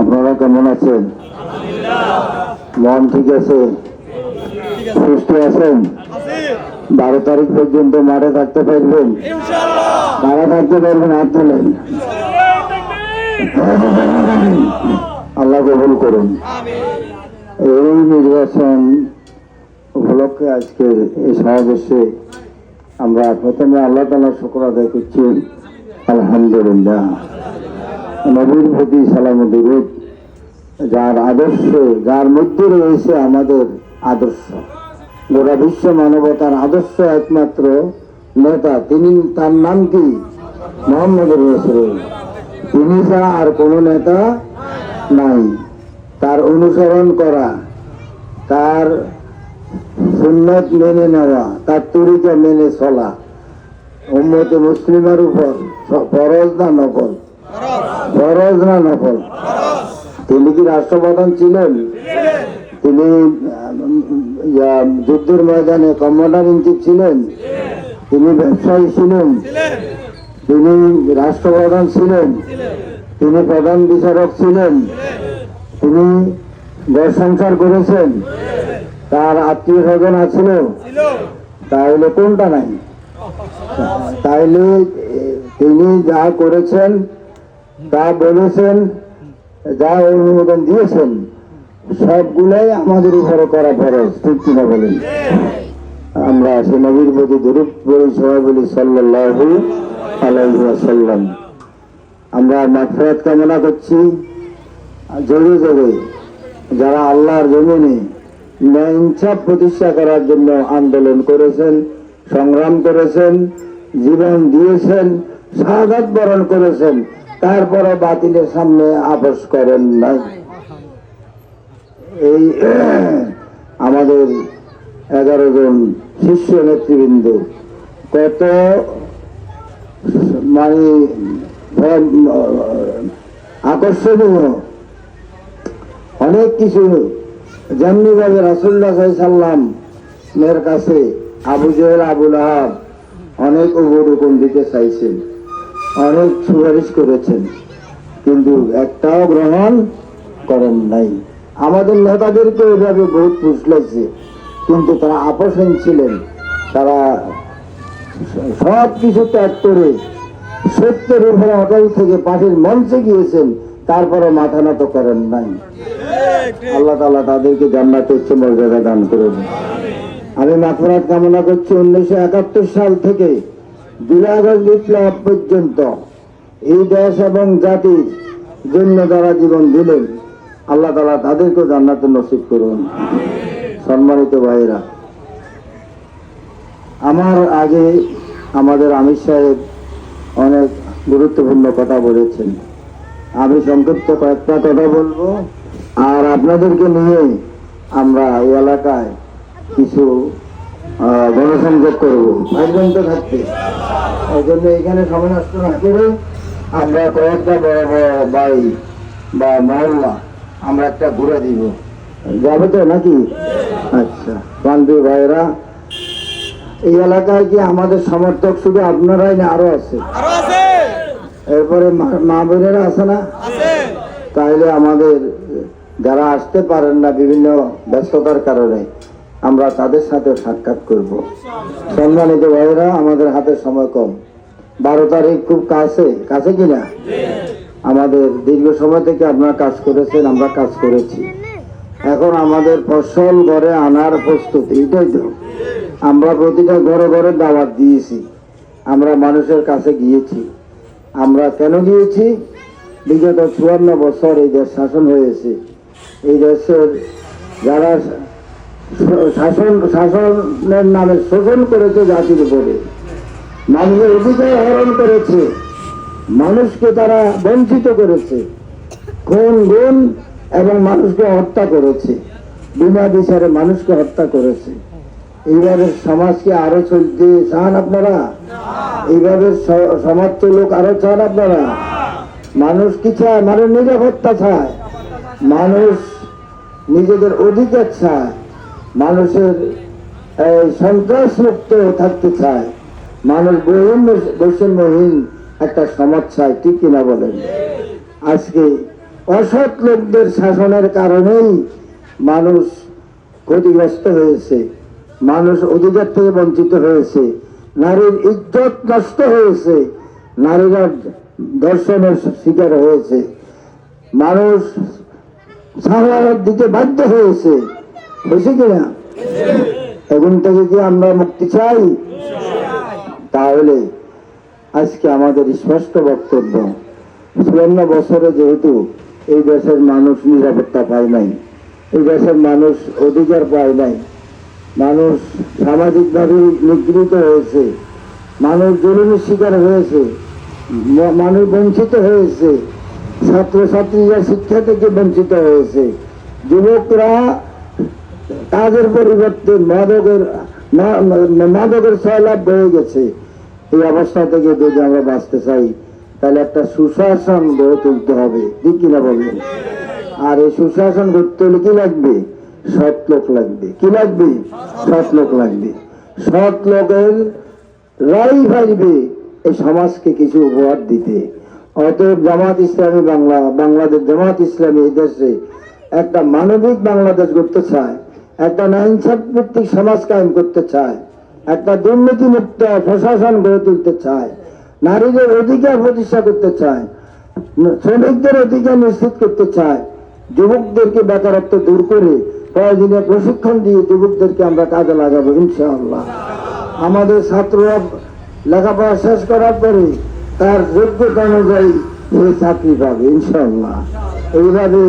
আপনারা কেমন আছেন? মন ঠিক আছে? সুস্থ আছেন? বারো তারিখ পর্যন্ত মাঠে থাকতে পারবেন? মারা থাকতে পারবেন হাত তোলেন আল্লাহ কবুল করুন। এই নির্বাচন উপলক্ষে আজকে এই সমাবেশে আমরা প্রথমে আল্লাহ তালা শুক্র আদায় করছি। আলহামদুলিল্লাহ। নবীর প্রতি সালাম দুরুদ, যার আদর্শ, যার মধ্যে রয়েছে আমাদের আদর্শ। গোটা বিশ্ব মানবতার আদর্শ একমাত্র নেতা, তিনি তার নাম কি? মোহাম্মদ রসুল। তিনি ছাড়া আর কোনো নেতা নাই। তার অনুসরণ করা, তার সুন্নত মেনে নেওয়া, তার তরিকা মেনে চলা, উম্মতে মুসলিমের উপর ফরজ না নকল। ফরজ না নকল তিনি কি রাষ্ট্রপ্রধান ছিলেন? তিনি যুদ্ধের ময়দানে কমান্ডার ইন চিফ ছিলেন? তিনি ব্যবসায়ী ছিলেন? তিনি রাষ্ট্রপ্রধান ছিলেন? তিনি প্রধান বিচারক ছিলেন? তিনি ঘর সংসার করেছেন? তার আত্মীয় স্বজন আছিল? তাহলে কোনটা নাই? তাইলে তিনি যা করেছেন তা বলেছেন, যা অনুমোদন দিয়েছেন, সবগুলাই আমাদের উপরে করা ফরজ, ঠিক কিনা বলেন? আমরা সে নবীর প্রতি দূরত বলি সবাই বলি সাল্লাল্লাহু আলাইহি ওয়াসাল্লাম। আমরা মাগফিরাত কামনা করছি। জোরে জোরে যারা আল্লাহর জমিনে ন্যায় ইনসাফ প্রতিষ্ঠা করার জন্য আন্দোলন করেছেন, সংগ্রাম করেছেন, জীবন দিয়েছেন, শাহাদাত বরণ করেছেন তারপরে বাতিলের সামনে আপোষ করেন নাই এই, আমাদের এগারো জন শীর্ষ নেতৃবৃন্দ, কত মানে আকর্ষণীয়, অনেক কিছু। যেমনি ভাবে রাসুল্লাহ সাল্লাম এর কাছে আবু জহেল, আবুল আহাব অনেক উপরকম দিতে চাইছেন। অনেক সুপারিশ করেছেন, কিন্তু একটাও গ্রহণ করেন নাই। আমাদের নেতাদেরকে এভাবে বহুত পুষলেছে, কিন্তু তারা আপোষহীন ছিলেন। তারা সব কিছু ত্যাগ করে সত্যের উপরে অটল থেকে পাশের মঞ্চে গিয়েছেন তারপরে মাথা নত করেন নাই। আল্লাহ তালা তাদেরকে জান্নাতে উচ্চ মর্যাদা দান করুন। আমি মাথরাত কামনা করছি উনিশশো একাত্তর সাল থেকে। আগস্ট বিপ্লব পর্যন্ত এই দেশ এবং জাতির জন্য যারা জীবন দিলেন, আল্লাহ তালা তাদেরকেও জান্নাতে নসিব করুন। সম্মানিত ভাইয়েরা, আমার আগে আমাদের আমির সাহেব অনেক গুরুত্বপূর্ণ কথা বলেছেন। আমি সংক্ষিপ্ত কয়েকটা কথা বলব। আর আপনাদেরকে নিয়ে আমরা এই এলাকায় কিছু গণসংযোগ করব। ভাইবেন তো থাকতে এই জন্য এখানে সময় নষ্ট না করে আমরা কয়েকটা বড় বড় বাড়ি বা মহল্লা আমরা একটা ঘুরে দিব। যাবে তো নাকি? আচ্ছা বান্ধবী ভাইরা এই এলাকায় কি আমাদের সমর্থক শুধু আপনারাই না আরও আছে? এরপরে মা- বোনেরা আছে না? তাইলে আমাদের যারা আসতে পারেন না বিভিন্ন ব্যস্ততার কারণে আমরা তাদের সাথে সাক্ষাৎ করব। সম্মানিত ভাইয়েরা, আমাদের হাতে সময় কম। বারো তারিখ খুব কাছে কাছে কিনা? আমাদের দীর্ঘ সময় থেকে আপনারা কাজ করেছেন, আমরা কাজ করেছি। এখন আমাদের ফসল ঘরে আনার প্রস্তুতি, এটাই তো। আমরা প্রতিটা ঘরে ঘরে দাওয়াত দিয়েছি। আমরা মানুষের কাছে গিয়েছি। আমরা কেন গিয়েছি? বিগত চুয়ান্ন বছর এই দেশ শাসন হয়েছে। এই দেশের যারা শাসন, শাসনের নামে শোষণ করেছে জাতির উপরে। মানুষের অধিকার হরণ করেছে। মানুষকে তারা বঞ্চিত করেছে। খুন গুণ এবং মানুষকে হত্যা করেছে। বিনা বিচারে মানুষকে হত্যা করেছে। এইভাবে সমাজকে আরও চলতে চান আপনারা? এইভাবে সমাজ লোক আরও চান আপনারা? মানুষ কি চায়? মানুষ নিরাপত্তা চায়। মানুষ নিজেদের অধিকার চায়। মানুষের সন্ত্রাস মুক্ত থাকতে চায়। মানুষ বৈষম্য, বৈষম্যহীন একটা সমাজ চায়, ঠিক কিনা বলেন? আজকে অসৎ লোকদের শাসনের কারণেই মানুষ ক্ষতিগ্রস্ত হয়েছে, মানুষ অধিকার থেকে বঞ্চিত হয়েছে, নারীর ইজ্জত নষ্ট হয়েছে, নারীরা দর্শনের শিকার হয়েছে, মানুষ সাহায্য দিতে বাধ্য হয়েছে। হয়েছে কিনা এখন থেকে কি আমরা মুক্তি চাই? তাহলে আজকে আমাদের স্পষ্ট বক্তব্য, চুয়ান্ন বছরে যেহেতু এই দেশের মানুষ নিরাপত্তা পায় নাই, এই দেশের মানুষ অধিকার পায় নাই, মানুষ সামাজিকভাবে নিগৃহীত হয়েছে, মানুষ জরুরি শিকার হয়েছে মানুষ বঞ্চিত হয়েছে, ছাত্রছাত্রীরা শিক্ষা থেকে বঞ্চিত হয়েছে, যুবকরা কাজের পরিবর্তে মাদকের মাদকের সয়লাভ হয়ে গেছে। এই অবস্থা থেকে যদি আমরা বাঁচতে চাই, তাহলে একটা সুশাসন গড়ে তুলতে হবে। ঠিক কিনা বলবেন আর এই সুশাসন করতে হলে কি লাগবে? সৎ লোক লাগবে। কি লাগবে? সৎ লোক লাগবে। সৎ লোকের রাই ভাইবে এই সমাজকে কিছু উপহার দিতে। অতএব জামাত ইসলামী বাংলা, বাংলাদেশ জামাত ইসলামী এই দেশে একটা মানবিক বাংলাদেশ করতে চায়। একটা নাইনসাফ ভিত্তিক সমাজ কায়েম করতে চায়, একটা দুর্নীতি মুক্ত প্রশাসন গড়ে তুলতে চায়, নারীদের অধিকার প্রতিষ্ঠা করতে চায়, শ্রমিকদের অধিকার নিশ্চিত করতে চায়, যুবকদেরকে বেকারত্ব দূর করে প্রয়োজনীয় প্রশিক্ষণ দিয়ে যুবকদেরকে আমরা কাজে লাগাবো, ইনশাআল্লাহ। আমাদের ছাত্ররা লেখাপড়া শেষ করার পরে তার যোগ্যতা অনুযায়ী চাকরি পাবে, ইনশাআল্লাহ। এইভাবে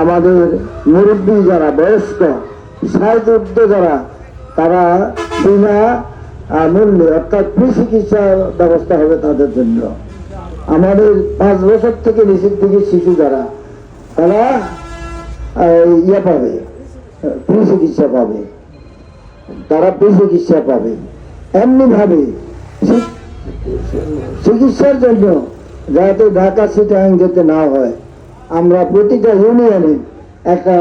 আমাদের মুরব্বী যারা, বয়স্ক ঊর্ধ্ব যারা, তারা বিনা মূল্যে, অর্থাৎ ফ্রি চিকিৎসার ব্যবস্থা হবে তাদের জন্য। আমাদের পাঁচ বছর থেকে নিচের দিকে শিশু যারা, তারা ইয়ে পাবে, ফ্রি চিকিৎসা পাবে। তারা ফ্রি চিকিৎসা পাবে। এমনি ভাবে চিকিৎসার জন্য যাতে ঢাকা সিটাং যেতে না হয় আমরা প্রতিটা ইউনিয়নে একটা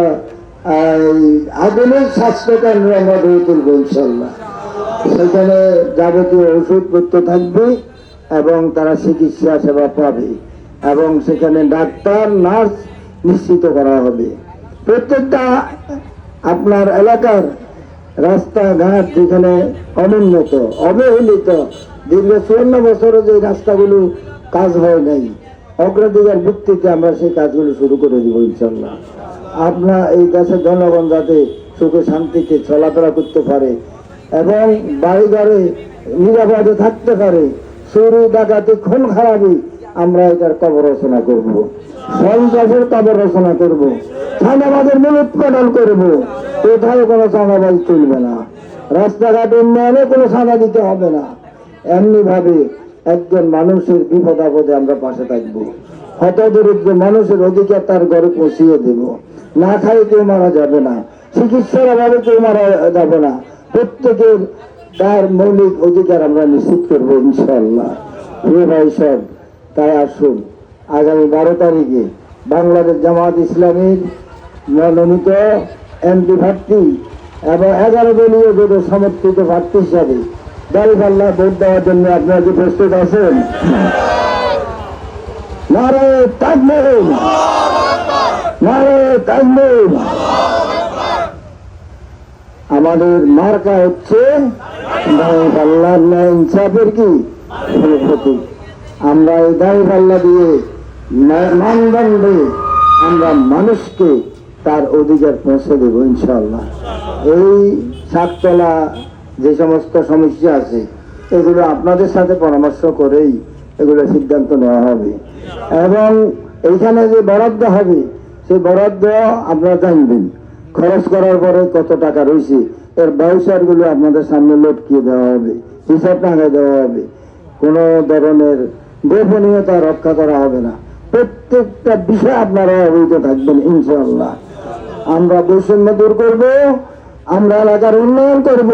আধুনিক স্বাস্থ্য কেন্দ্র আমরা গড়ে তুলবো ইনশাল্লাহ সেখানে যাবতীয় ওষুধপত্র থাকবে এবং তারা চিকিৎসা সেবা পাবে এবং সেখানে ডাক্তার, নার্স নিশ্চিত করা হবে। প্রত্যেকটা আপনার এলাকার রাস্তাঘাট যেখানে অনুন্নত অবহেলিত, দীর্ঘ চুয়ান্ন বছরে যে রাস্তাগুলো কাজ হয় নাই অগ্রাধিকার ভিত্তিতে আমরা সেই কাজগুলো শুরু করে দিব, ইনশাল্লাহ। আপনার এই দেশের জনগণ যাতে সুখে শান্তিতে চলাফেরা করতে পারে এবং বাড়ি ঘরে নিরাপদে থাকতে পারে চুরি ডাকাতি, খুন খারাপি, আমরা এটার কবর রচনা করব। সন্ত্রাসের কবর রচনা করব। থানাবাদের মূলোৎপাদন করব। কোথাও কোনো চাঁদাবাজ চলবে না। রাস্তাঘাট উন্নয়নে কোনো চাঁদা দিতে হবে না। এমনি ভাবে একজন মানুষের বিপদ আপদে আমরা পাশে থাকব। হতদরিদ্র মানুষের অধিকার তার ঘরে পৌঁছিয়ে দেব। না খাই কেউ মারা যাবে না, চিকিৎসার অভাবে কেউ মারা যাবে না। প্রত্যেকের তার মৌলিক অধিকার আমরা নিশ্চিত করব ইনশাল্লাহ প্রিয় ভাই সব, তাই আসুন, আগামী বারো তারিখে বাংলাদেশ জামাত ইসলামীর মনোনীত এমপি প্রার্থী এবং এগারো দলীয় সমর্থিত প্রার্থী হিসাবে দাঁড়িপাল্লা ভোট দেওয়ার জন্য আপনারা কি প্রস্তুত আছেন? নারে তাজমহল নারে তাজমহল আমাদের মার্কা হচ্ছে ন্যায় ইনসাফের কি? প্রতীক আমরা এই দাঁড়িপাল্লা দিয়ে মানদণ্ডে আমরা মানুষকে তার অধিকার পৌঁছে দেব ইনশাল্লাহ এই শাকতলা যে সমস্ত সমস্যা আছে, এগুলো আপনাদের সাথে পরামর্শ করেই এগুলো সিদ্ধান্ত নেওয়া হবে। এবং এইখানে যে বরাদ্দ হবে, সেই বরাদ্দ আপনারা জানবেন। খরচ করার পরে কত টাকা রয়েছে, এর ব্যবসারগুলো আপনাদের সামনে লটকিয়ে দেওয়া হবে, হিসাব টাকায় দেওয়া হবে। কোনো ধরনের গোপনীয়তা রক্ষা করা হবে না। প্রত্যেকটা বিষয় আপনারা অবহিত থাকবেন ইনশাল্লাহ আমরা বৈষম্য দূর করব, আমরা এলাকার উন্নয়ন করব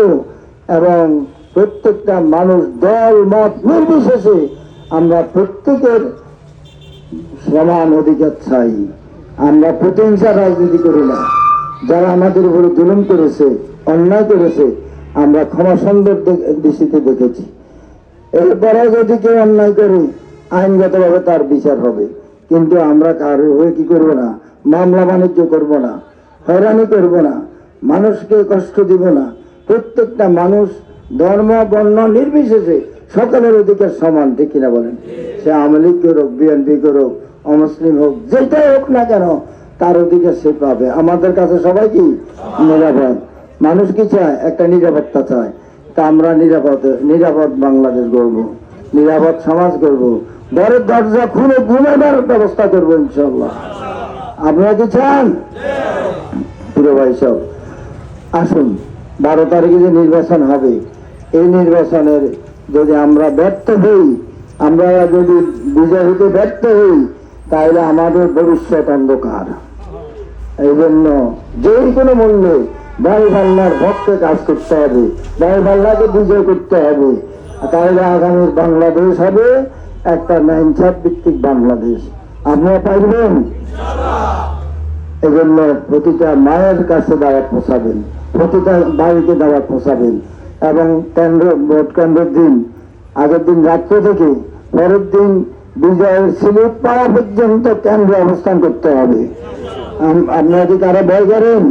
এবং প্রত্যেকটা মানুষ দল, মত নির্বিশেষে আমরা প্রত্যেকের সমান অধিকার চাই। আমরা প্রতিহিংসা রাজনীতি করি না। যারা আমাদের উপরে জুলুম করেছে, অন্যায় করেছে, আমরা ক্ষমা সুন্দর দৃষ্টিতে দেখেছি। এরপরে যদি কেউ অন্যায় করে, আইনগতভাবে তার বিচার হবে। কিন্তু আমরা কারোর হয়ে কি করব না? মামলা বাণিজ্য করব না। হয়রানি করব না। মানুষকে কষ্ট দিব না। প্রত্যেকটা মানুষ ধর্ম বর্ণ নির্বিশেষে সকলের অধিকার সমান ঠিক কিনা বলেন? সে আওয়ামী লীগ করুক বিএনপি করুক অমুসলিম হোক যেটাই হোক না কেন তার অধিকার সে পাবে। আমাদের কাছে সবাই কি? নিরাপদ। মানুষ কি চায়? একটা নিরাপত্তা চায়। তা আমরা নিরাপদ নিরাপদ বাংলাদেশ গড়ব নিরাপদ সমাজ করব ঘরের দরজা খুলে ঘুমাবার ব্যবস্থা করব ইনশাল্লাহ আপনারা কি চান? প্রিয় ভাই সব আসুন। বারো তারিখে যে নির্বাচন হবে, এই নির্বাচনের যদি আমরা ব্যর্থ হই, আমরা যদি বিজয় হতে ব্যর্থ হই তাহলে আমাদের ভবিষ্যৎ অন্ধকার। এই জন্য যে কোনো মূল্যে ভাই ভাল্লার পক্ষে কাজ করতে হবে ভাই ভাল্লাকে বিজয় করতে হবে। তাহলে আগামী বাংলাদেশ হবে একটা নাইনসার ভিত্তিক বাংলাদেশ। আপনারা পারবেন এজন্য প্রতিটা মায়ের কাছে দাওয়াত পৌঁছাবেন। প্রতিটা বাড়িতে দাওয়াত পৌঁছাবেন এবং কেন্দ্র, ভোট কেন্দ্রের দিন, আগের দিন রাত্র থেকে পরের দিন বিজয়ের স্লিপ পাওয়া পর্যন্ত কেন্দ্রে অবস্থান করতে হবে। আপনারা কি কারও ভয় করেন?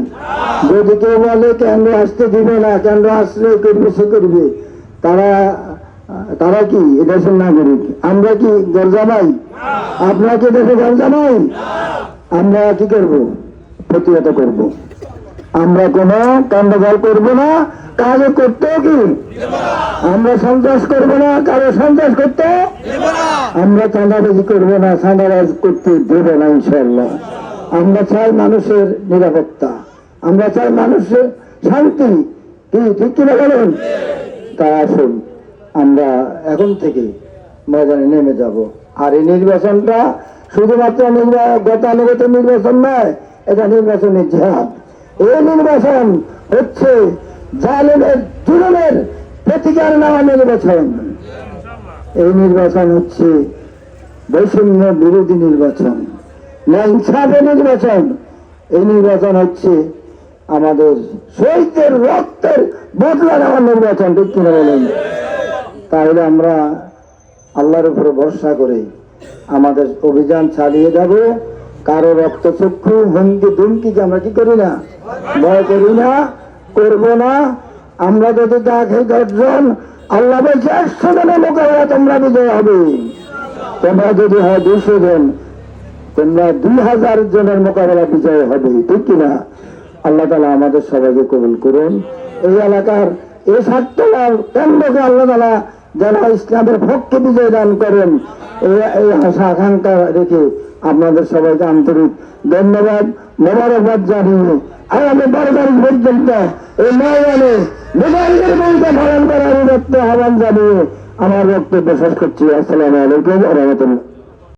যদি কেউ বলে কেন্দ্র আসতে দিবে না, কেন্দ্র আসলে সে করবে? তারা তারা কি এদেশের নাগরিক? আমরা কি দরজা নাই? আপনারা কি দেশে দরজা নাই? আমরা কি করব? প্রতিহত করব। আমরা কোন কাণ্ডঘর করব না কাজে করতে কি? আমরা সন্ত্রাস করব না, কারও সন্ত্রাস করতে? আমরা চাঁদাবাজি করব না, চাঁদাবাজ করতে দেব না ইনশাল্লাহ আমরা চাই মানুষের নিরাপত্তা, আমরা চাই মানুষের শান্তি। কি, ঠিক কিনা বলেন? তা আসুন, আমরা এখন থেকে ময়দানে নেমে যাব। আর এই নির্বাচনটা শুধুমাত্র গতানুগত নির্বাচন নয়, এটা নির্বাচনের জেহাদ। এই নির্বাচন হচ্ছে জালেমের জুলুমের প্রতিকার নেওয়া নির্বাচন। এই নির্বাচন হচ্ছে বৈষম্য বিরোধী নির্বাচন ন্যাংসাবের নির্বাচন। এই নির্বাচন হচ্ছে আমাদের শহীদদের রক্তের বদলা নেওয়ার নির্বাচন, ঠিক কিনা বলেন? তাহলে আমরা আল্লাহর উপরে ভরসা করে আমাদের অভিযান চালিয়ে যাব। কারও রক্তচক্ষু হুমকি ধুমকিকে আমরা কি করি না? ভয় করি না, করব না। আমরা যদি দেখে দশজন আল্লাহ বলছে, একশো জনের মোকাবেলা তোমরা বিজয় হবে। তোমরা যদি হয় দুশো জন, তোমরা দুই হাজার জনের মোকাবেলা বিজয় হবে, ঠিক কিনা আল্লাহ তালা আমাদের সবাইকে কবুল করুন। এই এলাকার এই সাততলার কেন্দ্রকে আল্লাহ তালা যারা ইসলামের পক্ষে বিজয় দান করেন, এই আশা আকাঙ্ক্ষা রেখে আপনাদের সবাইকে আন্তরিক ধন্যবাদ, মোবারকবাদ জানিয়ে আগামী বারো তারিখ পর্যন্ত এই ময়দানে মোবাইলের ভূমিকা পালন করার আহ্বান জানিয়ে আমার বক্তব্য শেষ করছি। আসসালামু আলাইকুম রহমতুল্লাহ।